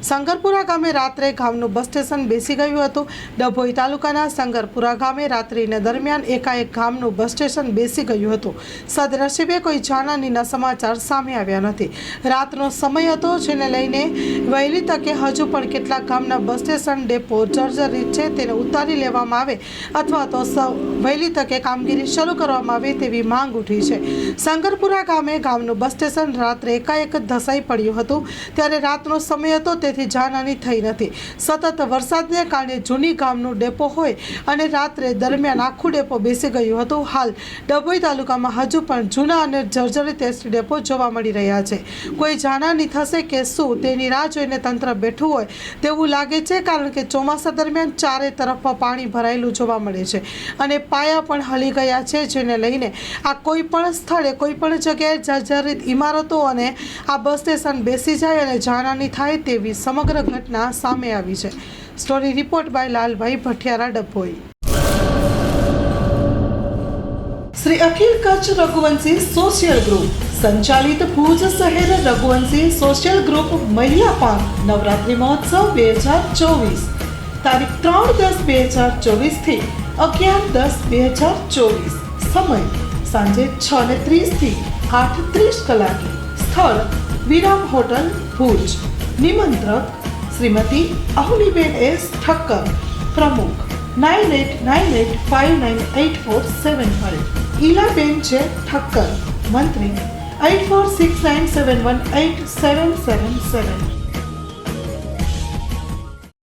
સંગરપુરા ગામે રાત્રે ગામનું બસ સ્ટેશન બેસી ગયું હતું. ડભોઈ તાલુકાના સંગરપુરા ગામે રાત્રિના દરમિયાન એકાએક ગામનું બસ સ્ટેશન બેસી ગયું હતું. સદનસીબે કોઈ જાનહાનીના સમાચાર સામે આવ્યા નથી. રાતનો સમય હતો જેને લઈને વહેલી તકે હજુ પણ કેટલાક ગામના બસ સ્ટેશન ડેપો જર્જરિત છે તેને ઉતારી લેવામાં આવે અથવા તો વહેલી તકે કામગીરી શરૂ કરવામાં આવે તેવી માંગ ઉઠી છે. સંગરપુરા ગામે ગામનું બસ સ્ટેશન રાત્રે એકાએક ધસાઈ પડ્યું હતું. ત્યારે રાતનો સમય હતો તેથી જાનહાની થઈ નથી. સતત વરસાદને કારણે જૂની ગામનું ડેપો હોય અને રાત્રે દરમિયાન આખું ડેપો બેસી ગયું હતું. હાલ ડભોઈ તાલુકામાં હજુ પણ જૂના અને જર્જરિત એસટી ડેપો જોવા મળી રહ્યા છે. કોઈ જાનહાની થશે કે શું તેની રાહ જોઈને તંત્ર બેઠું હોય તેવું લાગે છે, કારણ કે ચોમાસા દરમિયાન ચારે તરફ પાણી ભરાયેલું જોવા મળે છે અને પાયા પણ હલી ગયા છે, જેને લઈને આ કોઈ પણ સ્થળે, કોઈ પણ જગ્યાએ જર્જરિત ઇમારતો અને આ બસ સ્ટેશન બેસી જાય અને જાનહાની થાય તેવી સમગ્ર ઘટના સામે આવી છે. Story report by Lalbhai Bhathiyara Dabhoi. Shri Akhil Kutch Raghuvanshi social group સંચાલિત ભુજ શહેર રઘુવંશી સોશિયલ ગ્રુપ મહિલા પાંખ નવરાત્રિ મહોત્સવ બે હજાર ચોવીસ. તારીખ ત્રણ દસ બે હજાર ચોવીસથી અગિયાર દસ બે હજાર ચોવીસ. સમય સાંજે છ ને ત્રીસથી આઠ ત્રીસ કલાકે. સ્થળ વિરામ હોટલ ભુજ. નિમંત્રક શ્રીમતી અહુલીબેન એસ ઠક્કર પ્રમુખ nine eight nine eight five nine eight four seven five Ilaben છે ઠક્કર મંત્રી eight four six nine seven one eight seven seven seven